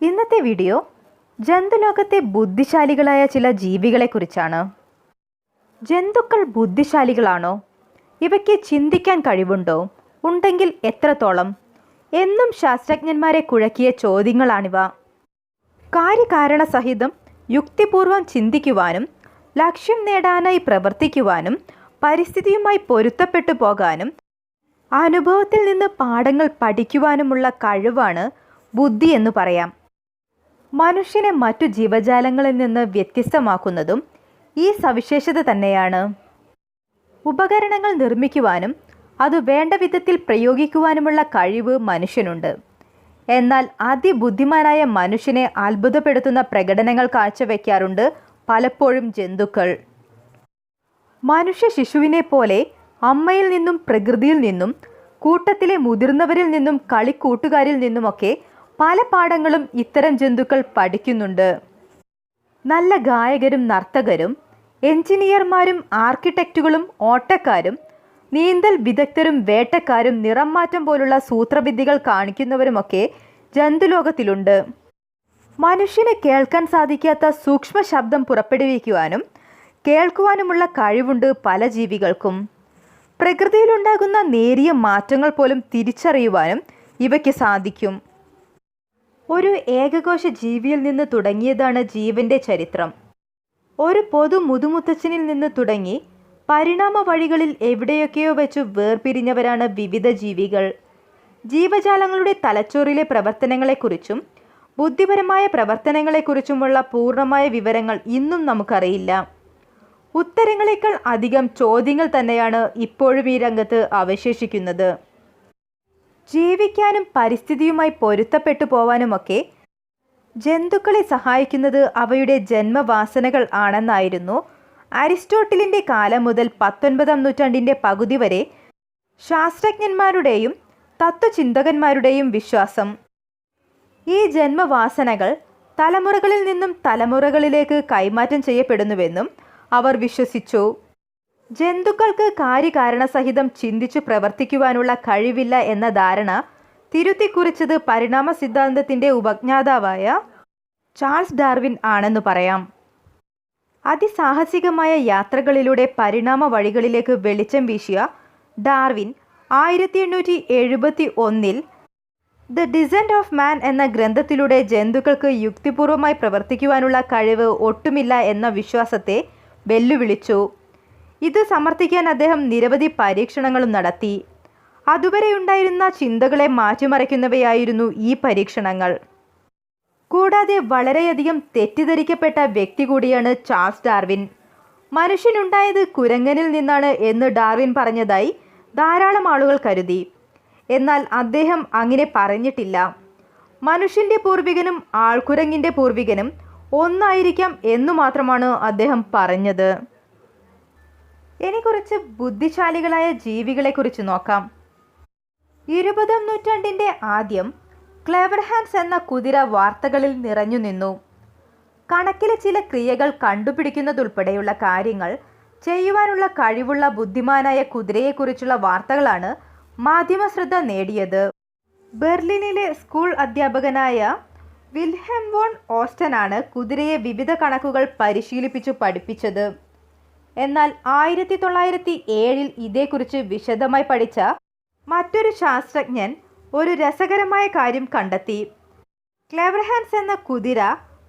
ഇന്നത്തെ വീഡിയോ ജന്തുലോകത്തെ ബുദ്ധിശാലികളായ ചില ജീവികളെക്കുറിച്ചാണ്. ജന്തുക്കൾ ബുദ്ധിശാലികളാണോ? ഇവയ്ക്ക് ചിന്തിക്കാൻ കഴിവുണ്ടോ? ഉണ്ടെങ്കിൽ എത്രത്തോളം? എന്നും ശാസ്ത്രജ്ഞന്മാരെ കുഴക്കിയ ചോദ്യങ്ങളാണിവ. കാര്യകാരണ സഹിതം യുക്തിപൂർവം ചിന്തിക്കുവാനും ലക്ഷ്യം നേടാനായി പ്രവർത്തിക്കുവാനും പരിസ്ഥിതിയുമായി പൊരുത്തപ്പെട്ടു പോകാനും അനുഭവത്തിൽ നിന്ന് പാഠങ്ങൾ പഠിക്കുവാനുമുള്ള കഴിവാണ് ബുദ്ധി എന്ന് പറയാം. മനുഷ്യനെ മറ്റു ജീവജാലങ്ങളിൽ നിന്ന് വ്യത്യസ്തമാക്കുന്നതും ഈ സവിശേഷത തന്നെയാണ്. ഉപകരണങ്ങൾ നിർമ്മിക്കുവാനും അത് വേണ്ട വിധത്തിൽ പ്രയോഗിക്കുവാനുമുള്ള കഴിവ് മനുഷ്യനുണ്ട്. എന്നാൽ അതിബുദ്ധിമാനായ മനുഷ്യനെ അത്ഭുതപ്പെടുത്തുന്ന പ്രകടനങ്ങൾ കാഴ്ചവെക്കാറുണ്ട് പലപ്പോഴും ജന്തുക്കൾ. മനുഷ്യ ശിശുവിനെ പോലെ അമ്മയിൽ നിന്നും പ്രകൃതിയിൽ നിന്നും കൂട്ടത്തിലെ മുതിർന്നവരിൽ നിന്നും കളിക്കൂട്ടുകാരിൽ നിന്നുമൊക്കെ പല പാഠങ്ങളും ഇത്തരം ജന്തുക്കൾ പഠിക്കുന്നുണ്ട്. നല്ല ഗായകരും നർത്തകരും എഞ്ചിനീയർമാരും ആർക്കിടെക്റ്റുകളും ഓട്ടക്കാരും നീന്തൽ വിദഗ്ധരും വേട്ടക്കാരും നിറം മാറ്റം പോലുള്ള സൂത്രവിദ്യകൾ കാണിക്കുന്നവരുമൊക്കെ ജന്തുലോകത്തിലുണ്ട്. മനുഷ്യനെ കേൾക്കാൻ സാധിക്കാത്ത സൂക്ഷ്മ ശബ്ദം പുറപ്പെടുവിക്കുവാനും കേൾക്കുവാനുമുള്ള കഴിവുണ്ട് പല ജീവികൾക്കും. പ്രകൃതിയിലുണ്ടാകുന്ന നേരിയ മാറ്റങ്ങൾ പോലും തിരിച്ചറിയുവാനും ഇവയ്ക്ക് സാധിക്കും. ഒരു ഏകകോശ ജീവിയിൽ നിന്ന് തുടങ്ങിയതാണ് ജീവന്റെ ചരിത്രം. ഒരു പൊതു മുതുമുത്തച്ഛനിൽ നിന്ന് തുടങ്ങി പരിണാമ വഴികളിൽ എവിടെയൊക്കെയോ വെച്ച് വേർപിരിഞ്ഞവരാണ് വിവിധ ജീവികൾ. ജീവജാലങ്ങളുടെ തലച്ചോറിലെ പ്രവർത്തനങ്ങളെക്കുറിച്ചും ബുദ്ധിപരമായ പ്രവർത്തനങ്ങളെക്കുറിച്ചുമുള്ള പൂർണമായ വിവരങ്ങൾ ഇന്നും നമുക്കറിയില്ല. ഉത്തരങ്ങളെക്കാൾ അധികം ചോദ്യങ്ങൾ തന്നെയാണ് ഇപ്പോഴും ഈ രംഗത്ത് അവശേഷിക്കുന്നത്. ജീവിക്കാനും പരിസ്ഥിതിയുമായി പൊരുത്തപ്പെട്ടു പോവാനുമൊക്കെ ജന്തുക്കളെ സഹായിക്കുന്നത് അവയുടെ ജന്മവാസനകൾ ആണെന്നായിരുന്നു അരിസ്റ്റോട്ടിലിന്റെ കാലം മുതൽ പത്തൊൻപതാം നൂറ്റാണ്ടിന്റെ പകുതി വരെ ശാസ്ത്രജ്ഞന്മാരുടെയും തത്വചിന്തകന്മാരുടെയും വിശ്വാസം. ഈ ജന്മവാസനകൾ തലമുറകളിൽ നിന്നും തലമുറകളിലേക്ക് കൈമാറ്റം ചെയ്യപ്പെടുന്നുവെന്നും അവർ വിശ്വസിച്ചു. ജന്തുക്കൾക്ക് കാര്യകാരണസഹിതം ചിന്തിച്ചു പ്രവർത്തിക്കുവാനുള്ള കഴിവില്ല എന്ന ധാരണ തിരുത്തിക്കുറിച്ചത് പരിണാമ സിദ്ധാന്തത്തിന്റെ ഉപജ്ഞാതാവായ ചാൾസ് ഡാർവിൻ ആണെന്ന് പറയാം. അതിസാഹസികമായ യാത്രകളിലൂടെ പരിണാമ വഴികളിലേക്ക് വെളിച്ചം വീശിയ ഡാർവിൻ ആയിരത്തി എണ്ണൂറ്റി എഴുപത്തി ഒന്നിൽ ദ ഡിസന്റ് ഓഫ് മാൻ എന്ന ഗ്രന്ഥത്തിലൂടെ ജന്തുക്കൾക്ക് യുക്തിപൂർവമായി പ്രവർത്തിക്കുവാനുള്ള കഴിവ് ഒട്ടുമില്ല എന്ന വിശ്വാസത്തെ വെല്ലുവിളിച്ചു. ഇത് സമർത്ഥിക്കാൻ അദ്ദേഹം നിരവധി പരീക്ഷണങ്ങളും നടത്തി. അതുവരെ ഉണ്ടായിരുന്ന ചിന്തകളെ മാറ്റിമറിക്കുന്നവയായിരുന്നു ഈ പരീക്ഷണങ്ങൾ. കൂടാതെ വളരെയധികം തെറ്റിദ്ധരിക്കപ്പെട്ട വ്യക്തി കൂടിയാണ് ചാൾസ് ഡാർവിൻ. മനുഷ്യനുണ്ടായത് കുരങ്ങനിൽ നിന്നാണ് എന്ന് ഡാർവിൻ പറഞ്ഞതായി ധാരാളം ആളുകൾ കരുതി. എന്നാൽ അദ്ദേഹം അങ്ങനെ പറഞ്ഞിട്ടില്ല. മനുഷ്യന്റെ പൂർവികനും ആൾക്കുരങ്ങിന്റെ പൂർവികനും ഒന്നായിരിക്കാം എന്നു മാത്രമാണ് അദ്ദേഹം പറഞ്ഞത്. ഇനി കുറച്ച് ബുദ്ധിശാലികളായ ജീവികളെക്കുറിച്ച് നോക്കാം. ഇരുപതാം നൂറ്റാണ്ടിന്റെ ആദ്യം ക്ലേവർ ഹാൻസ് എന്ന കുതിര വാർത്തകളിൽ നിറഞ്ഞു നിന്നു. കണക്കിലെ ചില ക്രിയകൾ കണ്ടുപിടിക്കുന്നതുൾപ്പെടെയുള്ള കാര്യങ്ങൾ ചെയ്യുവാനുള്ള കഴിവുള്ള ബുദ്ധിമാനായ കുതിരയെക്കുറിച്ചുള്ള വാർത്തകളാണ് മാധ്യമശ്രദ്ധ നേടിയത്. ബെർലിനിലെ സ്കൂൾ അധ്യാപകനായ വിൽഹെം വോൺ ഓസ്റ്റനാണ് കുതിരയെ വിവിധ കണക്കുകൾ പരിശീലിപ്പിച്ചു പഠിപ്പിച്ചത്. എന്നാൽ ആയിരത്തി തൊള്ളായിരത്തി ഏഴിൽ ഇതേക്കുറിച്ച് വിശദമായി പഠിച്ച മറ്റൊരു ശാസ്ത്രജ്ഞൻ ഒരു രസകരമായ കാര്യം കണ്ടെത്തി. ക്ലെവർ ഹാൻഡ്സ് എന്ന കുതിര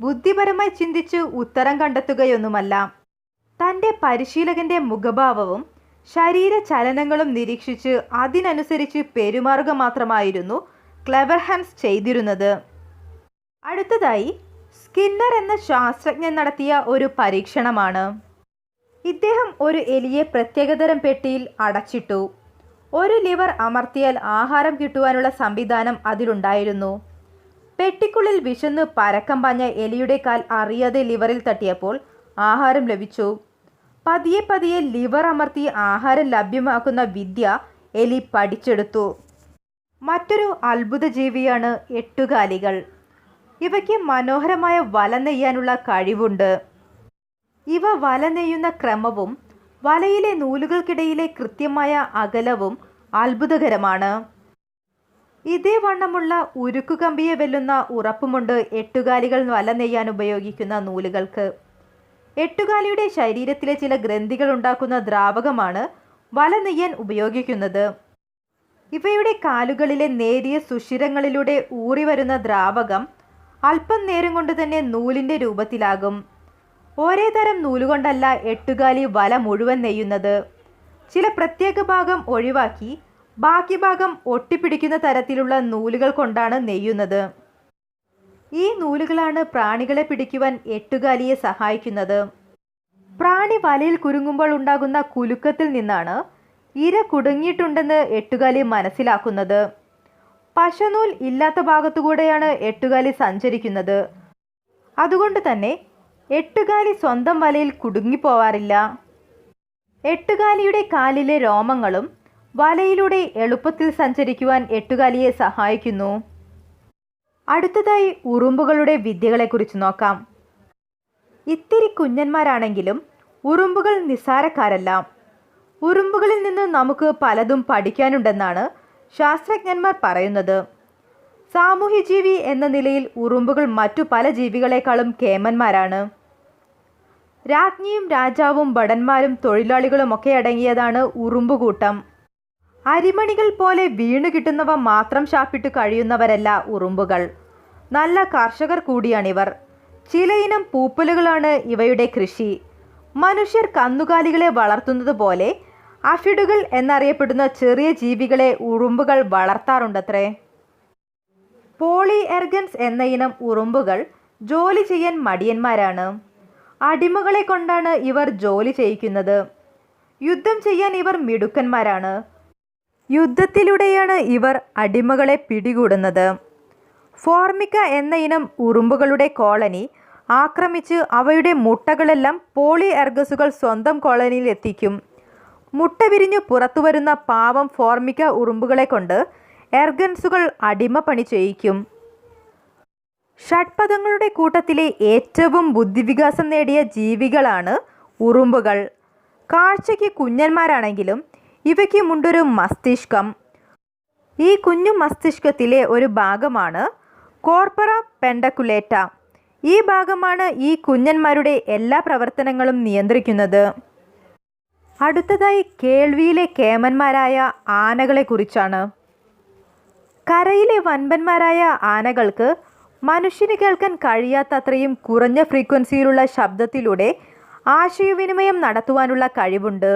ബുദ്ധിപരമായി ചിന്തിച്ച് ഉത്തരം കണ്ടെത്തുകയൊന്നുമല്ല. തന്റെ പരിശീലകന്റെ മുഖഭാവവും ശരീര ചലനങ്ങളും നിരീക്ഷിച്ച് അതിനനുസരിച്ച് പെരുമാറുക മാത്രമായിരുന്നു ക്ലെവർ ഹാൻഡ്സ് ചെയ്തിരുന്നത്. അടുത്തതായി സ്കിന്നർ എന്ന ശാസ്ത്രജ്ഞൻ നടത്തിയ ഒരു പരീക്ഷണമാണ്. ഇദ്ദേഹം ഒരു എലിയെ പ്രത്യേകതരം പെട്ടിയിൽ അടച്ചിട്ടു. ഒരു ലിവർ അമർത്തിയാൽ ആഹാരം കിട്ടുവാനുള്ള സംവിധാനം അതിലുണ്ടായിരുന്നു. പെട്ടിക്കുള്ളിൽ വിശന്ന് പരക്കം പാഞ്ഞ എലിയുടെ കാൽ അറിയാതെ ലിവറിൽ തട്ടിയപ്പോൾ ആഹാരം ലഭിച്ചു. പതിയെ പതിയെ ലിവർ അമർത്തി ആഹാരം ലഭ്യമാക്കുന്ന വിദ്യ എലി പഠിച്ചെടുത്തു. മറ്റൊരു അത്ഭുത ജീവിയാണ് എട്ടുകാലികൾ. ഇവയ്ക്ക് മനോഹരമായ വല നെയ്യാനുള്ള കഴിവുണ്ട്. ഇവ വല നെയ്യുന്ന ക്രമവും വലയിലെ നൂലുകൾക്കിടയിലെ കൃത്യമായ അകലവും അത്ഭുതകരമാണ്. ഇതേ വണ്ണമുള്ള ഉരുക്കുകമ്പിയെ വെല്ലുന്ന ഉറപ്പുമുണ്ട് എട്ടുകാലികൾ വല നെയ്യാൻ ഉപയോഗിക്കുന്ന നൂലുകൾക്ക്. എട്ടുകാലിയുടെ ശരീരത്തിലെ ചില ഗ്രന്ഥികൾ ഉണ്ടാക്കുന്ന ദ്രാവകമാണ് വല നെയ്യാൻ ഉപയോഗിക്കുന്നത്. ഇവയുടെ കാലുകളിലെ നേരിയ സുഷിരങ്ങളിലൂടെ ഊറി വരുന്ന ദ്രാവകം അല്പം നേരം കൊണ്ട് തന്നെ നൂലിന്റെ രൂപത്തിലാകും. ഒരേ തരം നൂലുകൊണ്ടല്ല എട്ടുകാലി വല മുഴുവൻ നെയ്യുന്നത്. ചില പ്രത്യേക ഭാഗം ഒഴിവാക്കി ബാക്കി ഭാഗം ഒട്ടിപ്പിടിക്കുന്ന തരത്തിലുള്ള നൂലുകൾ കൊണ്ടാണ് നെയ്യുന്നത്. ഈ നൂലുകളാണ് പ്രാണികളെ പിടിക്കുവാൻ എട്ടുകാലിയെ സഹായിക്കുന്നത്. പ്രാണി വലയിൽ കുരുങ്ങുമ്പോൾ ഉണ്ടാകുന്ന കുലുക്കത്തിൽ നിന്നാണ് ഇര കുടുങ്ങിയിട്ടുണ്ടെന്ന് എട്ടുകാലി മനസ്സിലാക്കുന്നത്. പശനൂൽ ഇല്ലാത്ത ഭാഗത്തുകൂടെയാണ് എട്ടുകാലി സഞ്ചരിക്കുന്നത്. അതുകൊണ്ട് തന്നെ എട്ടുകാലി സ്വന്തം വലയിൽ കുടുങ്ങിപ്പോവാറില്ല. എട്ടുകാലിയുടെ കാലിലെ രോമങ്ങളും വലയിലൂടെ എളുപ്പത്തിൽ സഞ്ചരിക്കുവാൻ എട്ടുകാലിയെ സഹായിക്കുന്നു. അടുത്തതായി ഉറുമ്പുകളുടെ വിദ്യകളെക്കുറിച്ച് നോക്കാം. ഇത്തിരി കുഞ്ഞന്മാരാണെങ്കിലും ഉറുമ്പുകൾ നിസ്സാരക്കാരല്ല. ഉറുമ്പുകളിൽ നിന്ന് നമുക്ക് പലതും പഠിക്കാനുണ്ടെന്നാണ് ശാസ്ത്രജ്ഞന്മാർ പറയുന്നത്. സാമൂഹ്യജീവി എന്ന നിലയിൽ ഉറുമ്പുകൾ മറ്റു പല ജീവികളെക്കാളും കേമന്മാരാണ്. രാജ്ഞിയും രാജാവും ഭടന്മാരും തൊഴിലാളികളുമൊക്കെ അടങ്ങിയതാണ് ഉറുമ്പുകൂട്ടം. അരിമണികൾ പോലെ വീണു കിട്ടുന്നവ മാത്രം ശാപ്പിട്ട് കഴിയുന്നവരല്ല ഉറുമ്പുകൾ. നല്ല കർഷകർ കൂടിയാണിവർ. ചിലയിനം പൂപ്പലുകളാണ് ഇവയുടെ കൃഷി. മനുഷ്യർ കന്നുകാലികളെ വളർത്തുന്നത് പോലെ അഫിഡുകൾ എന്നറിയപ്പെടുന്ന ചെറിയ ജീവികളെ ഉറുമ്പുകൾ വളർത്താറുണ്ടത്രേ. പോളി എർഗൻസ് എന്ന ഇനം ഉറുമ്പുകൾ ജോലി ചെയ്യാൻ മടിയന്മാരാണ്. അടിമകളെ കൊണ്ടാണ് ഇവർ ജോലി ചെയ്യിക്കുന്നത്. യുദ്ധം ചെയ്യാൻ ഇവർ മിടുക്കന്മാരാണ്. യുദ്ധത്തിലൂടെയാണ് ഇവർ അടിമകളെ പിടികൂടുന്നത്. ഫോർമിക്ക എന്ന ഇനം ഉറുമ്പുകളുടെ കോളനി ആക്രമിച്ച് അവയുടെ മുട്ടകളെല്ലാം പോളി എർഗസുകൾ സ്വന്തം കോളനിയിൽ എത്തിക്കും. മുട്ട വിരിഞ്ഞു പുറത്തുവരുന്ന പാവം ഫോർമിക്ക ഉറുമ്പുകളെ കൊണ്ട് എർഗൻസുകൾ അടിമപ്പണി ചെയ്യിക്കും. ഷഡ്പദങ്ങളുടെ കൂട്ടത്തിലെ ഏറ്റവും ബുദ്ധിവികാസം നേടിയ ജീവികളാണ് ഉറുമ്പുകൾ. കാഴ്ചയ്ക്ക് കുഞ്ഞന്മാരാണെങ്കിലും ഇവയ്ക്ക് മുണ്ടൊരു മസ്തിഷ്കം. ഈ കുഞ്ഞു മസ്തിഷ്കത്തിലെ ഒരു ഭാഗമാണ് കോർപ്പറ പെൻഡക്കുലേറ്റ. ഈ ഭാഗമാണ് ഈ കുഞ്ഞന്മാരുടെ എല്ലാ പ്രവർത്തനങ്ങളും നിയന്ത്രിക്കുന്നത്. അടുത്തതായി കേൾവിയിലെ കേമന്മാരായ ആനകളെക്കുറിച്ചാണ്. കരയിലെ വൻപന്മാരായ ആനകൾക്ക് മനുഷ്യന് കേൾക്കാൻ കഴിയാത്തത്രയും കുറഞ്ഞ ഫ്രീക്വൻസിയിലുള്ള ശബ്ദത്തിലൂടെ ആശയവിനിമയം നടത്തുവാനുള്ള കഴിവുണ്ട്.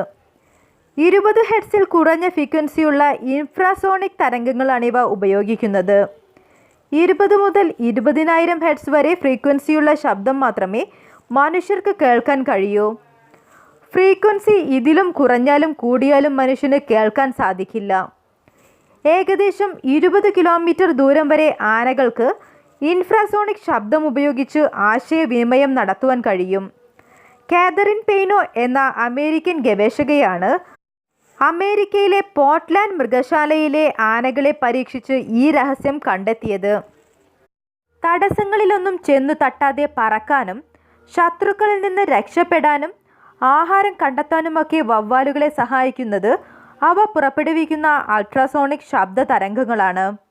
ഇരുപത് ഹെഡ്സിൽ കുറഞ്ഞ ഫ്രീക്വൻസിയുള്ള ഇൻഫ്രാസോണിക് തരംഗങ്ങളാണ് ഇവ ഉപയോഗിക്കുന്നത്. ഇരുപത് മുതൽ ഇരുപതിനായിരം ഹെഡ്സ് വരെ ഫ്രീക്വൻസിയുള്ള ശബ്ദം മാത്രമേ മനുഷ്യർക്ക് കേൾക്കാൻ കഴിയൂ. ഫ്രീക്വൻസി ഇതിലും കുറഞ്ഞാലും കൂടിയാലും മനുഷ്യന് കേൾക്കാൻ സാധിക്കില്ല. ഏകദേശം ഇരുപത് കിലോമീറ്റർ ദൂരം വരെ ആനകൾക്ക് ഇൻഫ്രാസോണിക് ശബ്ദം ഉപയോഗിച്ച് ആശയവിനിമയം നടത്തുവാൻ കഴിയും. കാതറിൻ പെയ്നോ എന്ന അമേരിക്കൻ ഗവേഷകയാണ് അമേരിക്കയിലെ പോർട്ട്ലാൻഡ് മൃഗശാലയിലെ ആനകളെ പരീക്ഷിച്ച് ഈ രഹസ്യം കണ്ടെത്തിയത്. തടസ്സങ്ങളിലൊന്നും ചെന്നു തട്ടാതെ പറക്കാനും ശത്രുക്കളിൽ നിന്ന് രക്ഷപ്പെടാനും ആഹാരം കണ്ടെത്താനുമൊക്കെ വവ്വാലുകളെ സഹായിക്കുന്നത് അവ പുറപ്പെടുവിക്കുന്ന അൾട്രാസോണിക് ശബ്ദ തരംഗങ്ങളാണ്.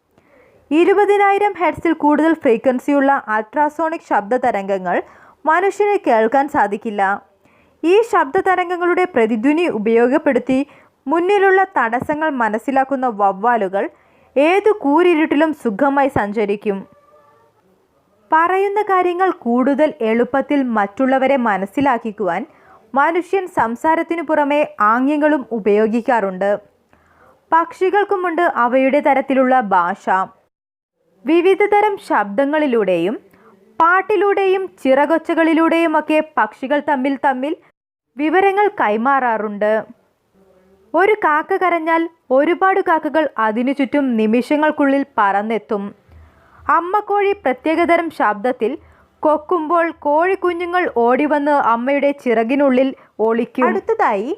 ഇരുപതിനായിരം ഹെഡ്സിൽ കൂടുതൽ ഫ്രീക്വൻസിയുള്ള അൾട്രാസോണിക് ശബ്ദ തരംഗങ്ങൾ മനുഷ്യന് കേൾക്കാൻ സാധിക്കില്ല. ഈ ശബ്ദ തരംഗങ്ങളുടെ പ്രതിധ്വനി ഉപയോഗപ്പെടുത്തി മുന്നിലുള്ള തടസ്സങ്ങൾ മനസ്സിലാക്കുന്ന വവ്വാലുകൾ ഏതു കൂരിരുട്ടിലും സുഖമായി സഞ്ചരിക്കും. പറയുന്ന കാര്യങ്ങൾ കൂടുതൽ എളുപ്പത്തിൽ മറ്റുള്ളവരെ മനസ്സിലാക്കിക്കുവാൻ മനുഷ്യൻ സംസാരത്തിനു പുറമെ ആംഗ്യങ്ങളും ഉപയോഗിക്കാറുണ്ട്. പക്ഷികൾക്കുമുണ്ട് അവയുടെ തരത്തിലുള്ള ഭാഷ. വിവിധ തരം ശബ്ദങ്ങളിലൂടെയും പാട്ടിലൂടെയും ചിറകൊച്ചകളിലൂടെയുമൊക്കെ പക്ഷികൾ തമ്മിൽ തമ്മിൽ വിവരങ്ങൾ കൈമാറാറുണ്ട്. ഒരു കാക്ക കരഞ്ഞാൽ ഒരുപാട് കാക്കകൾ അതിനു ചുറ്റും നിമിഷങ്ങൾക്കുള്ളിൽ പറന്നെത്തും. അമ്മക്കോഴി പ്രത്യേകതരം ശബ്ദത്തിൽ കൊക്കുമ്പോൾ കോഴിക്കുഞ്ഞുങ്ങൾ ഓടിവന്ന് അമ്മയുടെ ചിറകിനുള്ളിൽ ഒളിക്കും. അടുത്തതായി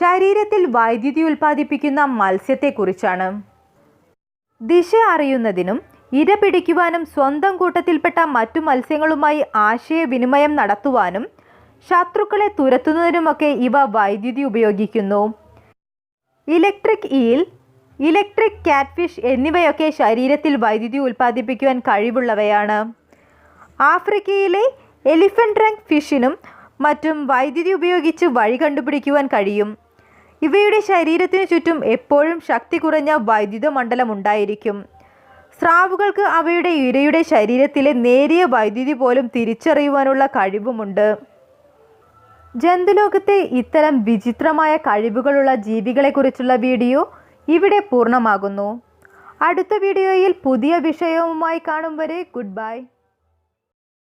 ശരീരത്തിൽ വൈദ്യുതി ഉൽപ്പാദിപ്പിക്കുന്ന മത്സ്യത്തെക്കുറിച്ചാണ്. ദിശ അറിയുന്നതിനും ഇര പിടിക്കുവാനും സ്വന്തം കൂട്ടത്തിൽപ്പെട്ട മറ്റു മത്സ്യങ്ങളുമായി ആശയവിനിമയം നടത്തുവാനും ശത്രുക്കളെ തുരത്തുന്നതിനുമൊക്കെ ഇവ വൈദ്യുതി ഉപയോഗിക്കുന്നു. ഇലക്ട്രിക് ഈൽ ഇലക്ട്രിക് കാറ്റ്ഫിഷ് എന്നിവയൊക്കെ ശരീരത്തിൽ വൈദ്യുതി ഉൽപ്പാദിപ്പിക്കുവാൻ കഴിവുള്ളവയാണ്. ആഫ്രിക്കയിലെ എലിഫന്റ് റങ്ക് ഫിഷിനും മറ്റും വൈദ്യുതി ഉപയോഗിച്ച് വഴി കണ്ടുപിടിക്കുവാൻ കഴിയും. ഇവയുടെ ശരീരത്തിനു ചുറ്റും എപ്പോഴും ശക്തി കുറഞ്ഞ വൈദ്യുത മണ്ഡലം ഉണ്ടായിരിക്കും. സ്രാവുകൾക്ക് അവയുടെ ഇരയുടെ ശരീരത്തിലെ നേരിയ വൈദ്യുതി പോലും തിരിച്ചറിയുവാനുള്ള കഴിവുമുണ്ട്. ജന്തുലോകത്തെ ഇത്തരം വിചിത്രമായ കഴിവുകളുള്ള ജീവികളെക്കുറിച്ചുള്ള വീഡിയോ ഇവിടെ പൂർണമാകുന്നു. അടുത്ത വീഡിയോയിൽ പുതിയ വിഷയവുമായി കാണും വരെ ഗുഡ് ബൈ.